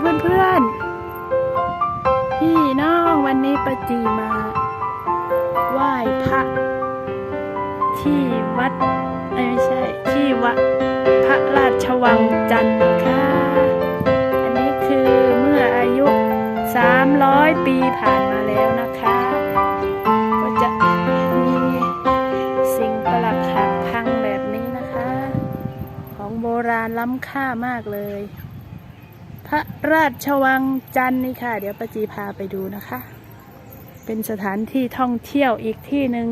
เพื่อนๆ พี่น้องวันนี้ปาจีมาไหว้พระที่วัดไม่ใช่ที่วัดพระราชวังจันทร์ค่ะ อันนี้คือเมื่ออายุ 300 ปีผ่านมาแล้วนะคะ ก็จะมีสิ่งประหลาดหักพังแบบนี้นะคะ ของโบราณล้ำค่ามากเลย ระราชวังจันทร์นี่ค่ะ เดี๋ยวปาจีพาไปดูนะคะ เป็นสถานที่ท่องเที่ยวอีกที่หนึ่ง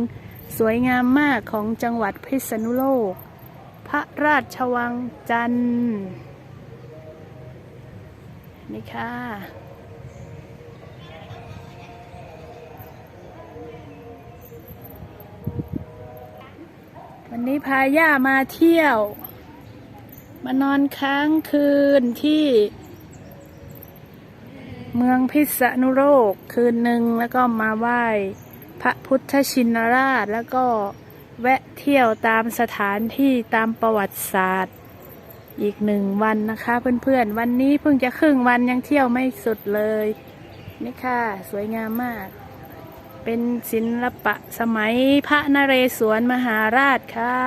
สวยงามมากของจังหวัดพิษณุโลก พระราชวังจันทร์นี่ค่ะวันนี้พาย่ามาเที่ยว มานอนค้างคืนที่ เมืองพิษณุโลกคืนหนึ่งแล้วก็มาไหว้พระพุทธชินราช แล้วก็แวะเที่ยวตามสถานที่ตามประวัติศาสตร์ อีกหนึ่งวันนะคะเพื่อนๆ วันนี้เพิ่งจะครึ่งวันยังเที่ยวไม่สุดเลย นี่ค่ะ สวยงามมาก เป็นศิลปะสมัยพระนเรศวรมหาราชค่ะ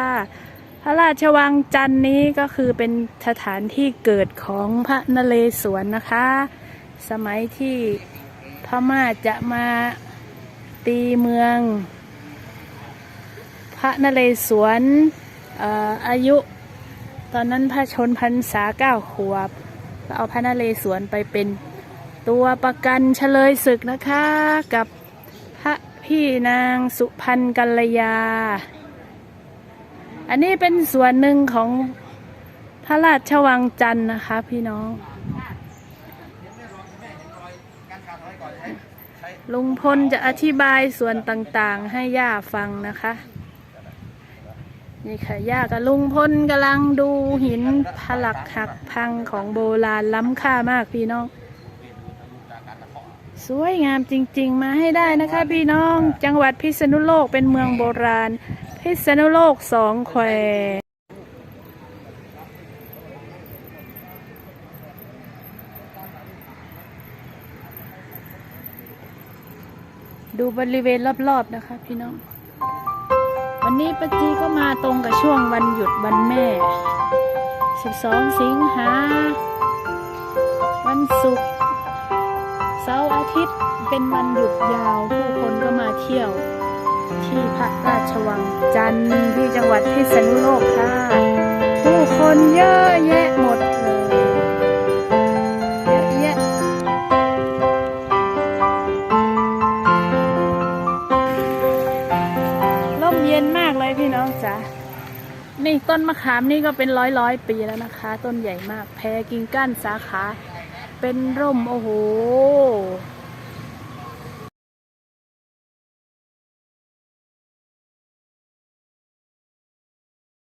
พระราชวังจันนี้ก็คือเป็นสถานที่เกิดของพระนเรศวรนะคะ สมัยที่พม่าจะมาตีเมือง พระนเรศวรเอ่ออายุ ตอนนั้นพระชนพรรษาเก้าขวบ ก็เอาพระนเรศวรไปเป็นตัวประกันเฉลยศึกนะคะกับพระพี่นางสุพรรณกัลยา อันนี้เป็นส่วนหนึ่งของพระราชวังจันทร์นะคะพี่น้อง ลุงพลจะอธิบายส่วนต่างๆ ให้ย่าฟังนะคะ นี่ค่ะย่ากับลุงพลกำลังดูหินผลักหักพังของโบราณล้ำค่ามากพี่น้อง สวยงามจริง ๆ มาให้ได้นะคะ พี่น้องจังหวัดพิษณุโลกเป็นเมืองโบราณ พิษณุโลกสองแคว ดูบริเวณรอบๆนะคะพี่น้อง วันนี้ป้าจีก็มาตรงกับช่วงวันหยุดวันแม่ 12 สิงหา วันศุกร์ เสาร์อาทิตย์เป็นวันหยุดยาว ผู้คนก็มาเที่ยว ที่พระราชวังจันทร์ที่จังหวัดพิษณุโลกค่ะ ผู้คนเยอะแยะหมด จ๋านี่ต้นมะขามนี่ก็เป็นร้อยร้อยปีแล้วนะคะ ต้นใหญ่มาก แพรกิ่งก้านสาขา เป็นร่มโอ้โห